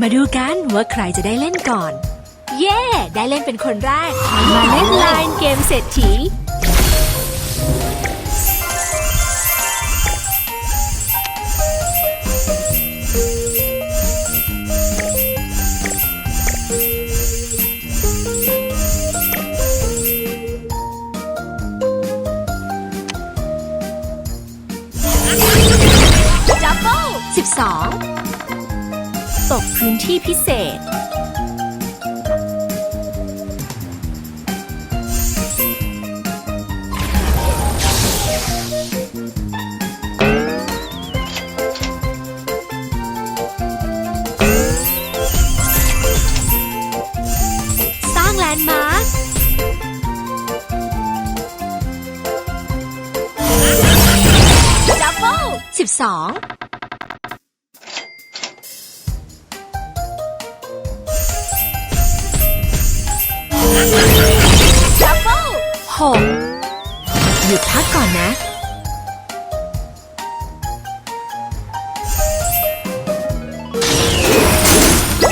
มาดูกันว่าใครจะได้เล่นก่อน เย้ ได้เล่นเป็นคนแรก มาเล่นไลน์เกมเศรษฐีดับเบิล12 ตกพื้นที่พิเศษ สร้างแลนด์มาร์คดับเบิล12 ดับเบิลหกหยุดพักก่อนนะ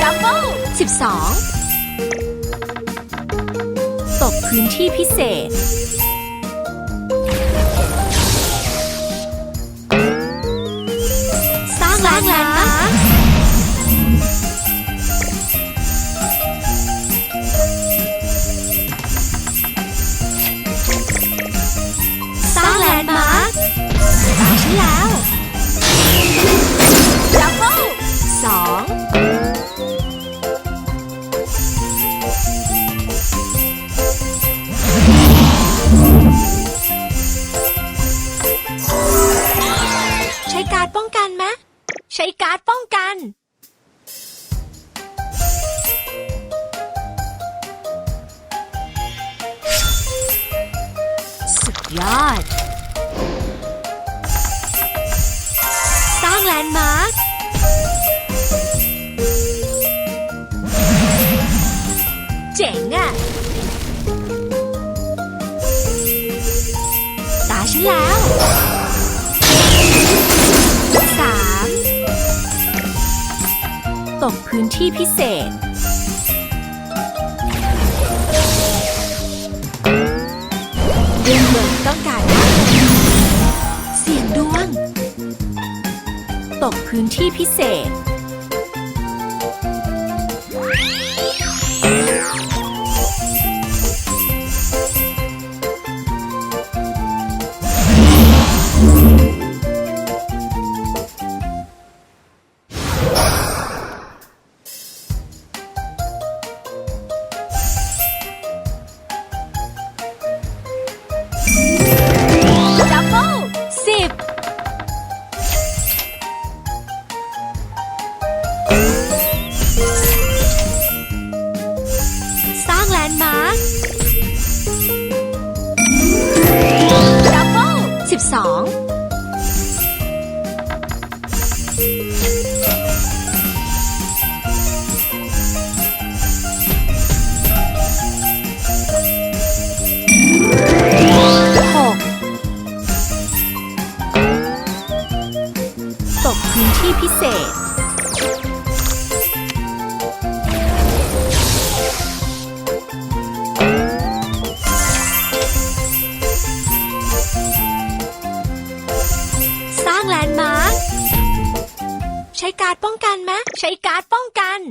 ดับเบิลสิบสองตกพื้นที่พิเศษ แล้วสามตกพื้นที่พิเศษ เรื่องเมืองต้องการ เสียงดวง ตกพื้นที่พิเศษ กัน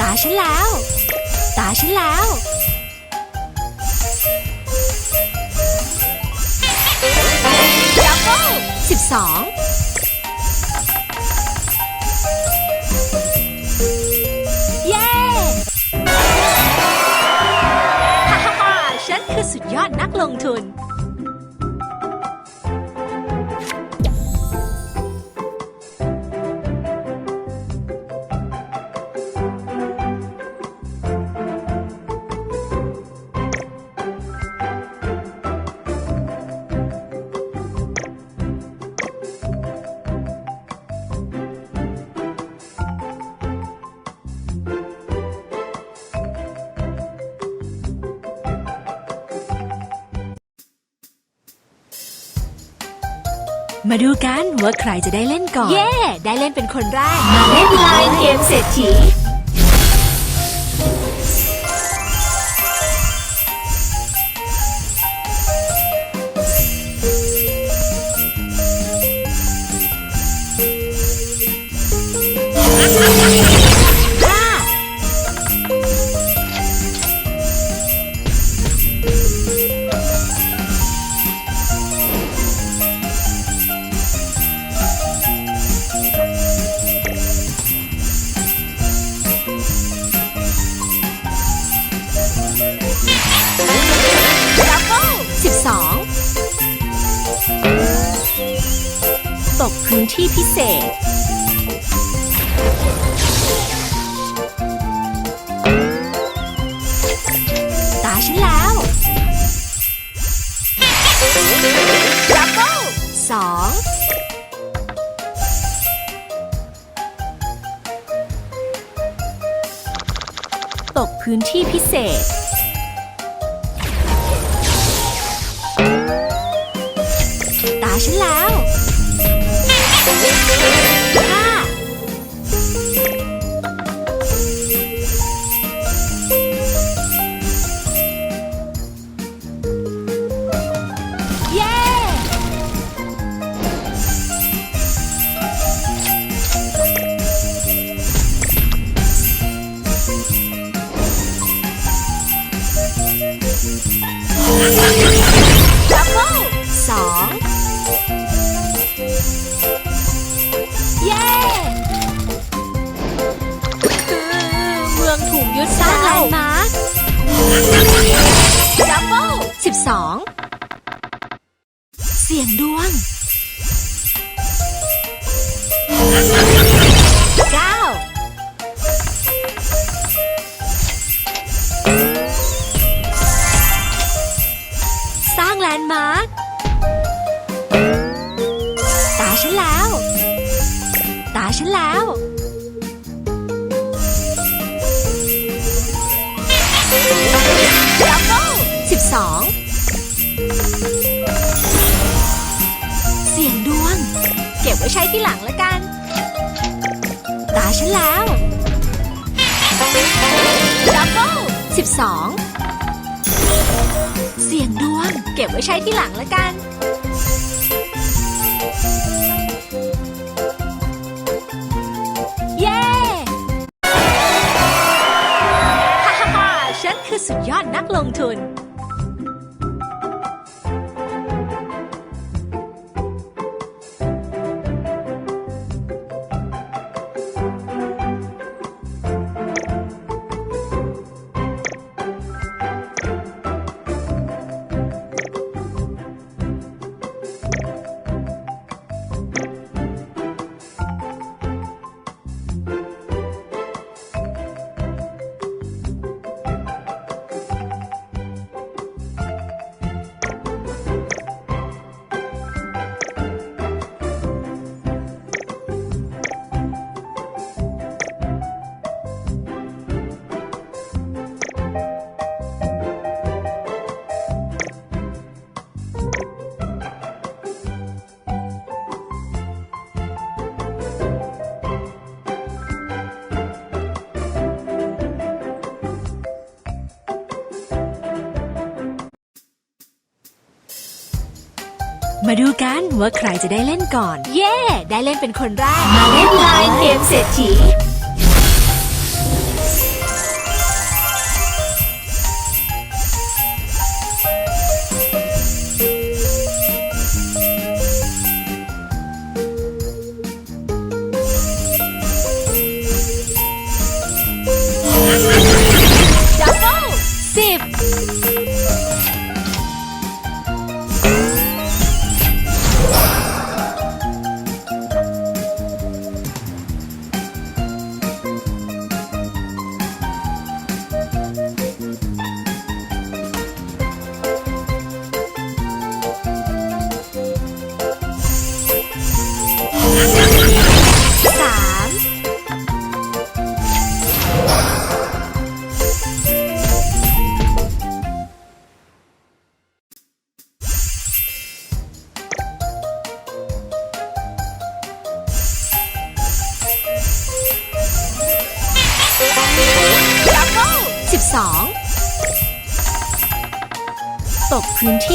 ตาฉันแล้ว ตาฉันแล้วดับเบิลสิบสองเย้ ฮ่าฮ่าฮ่าฉันคือสุดยอดนักลงทุน มาดูกันว่าใครจะได้เล่นก่อน เย้ได้เล่นเป็นคนแรก มาเล่นไลน์เกมเศรษฐี เศษ ตาฉันแล้วดับเบิลสองตกพื้นที่พิเศษ มืองถูกยึดสร้างแลนด์มาร์คดับเบิลสิบสองเสี่ยงดวงเก้าสร้างแลนด์มาร์คตาฉันแล้ว ตาฉันแล้ว 2 เสี่ยงดวง เก็บไว้ใช้ที่หลังละกัน ตาฉันแล้วดับเบิ้ลสิบสองเสี่ยงดวง เก็บไว้ใช้ที่หลังละกันสุดยอดนักลงทุน มาดูกันว่าใครจะได้เล่นก่อน เย้ได้เล่นเป็นคนแรก มาเล่นไลน์เกมเศรษฐี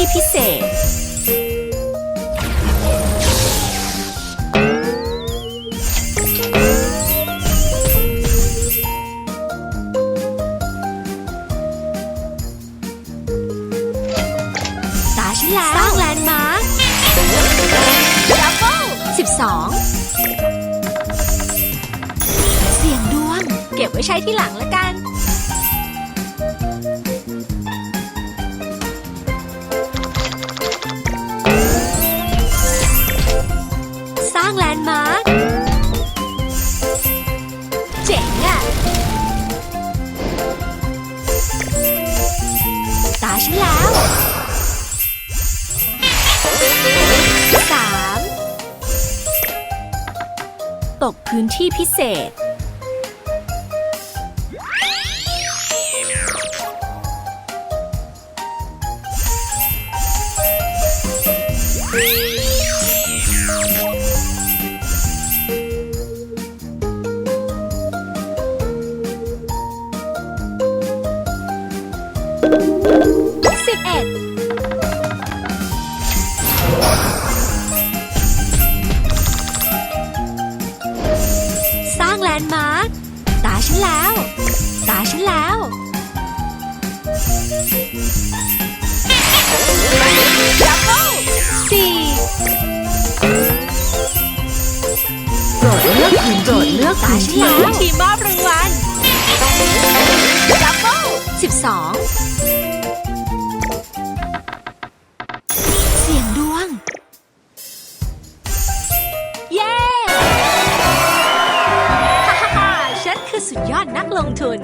ที่พิเศษ ตาฉันแล้วสร้างแลนด์มาร์คดับเบิลสิบสองเสี่ยงดวง เก็บไว้ใช้ที่หลังละกันางแลนด์มาร์คเจ๋งอะตาฉันแล้วสามตกพื้นที่พิเศษ โปรดเลือกพื้นที่เลือกตาพื้นฉันที่ทีมมอบรางวัลดับเบิลสิบสองเสียงดวง เย้ฮ่าฮ่าฮ่าฉันคือสุดยอดนักลงทุน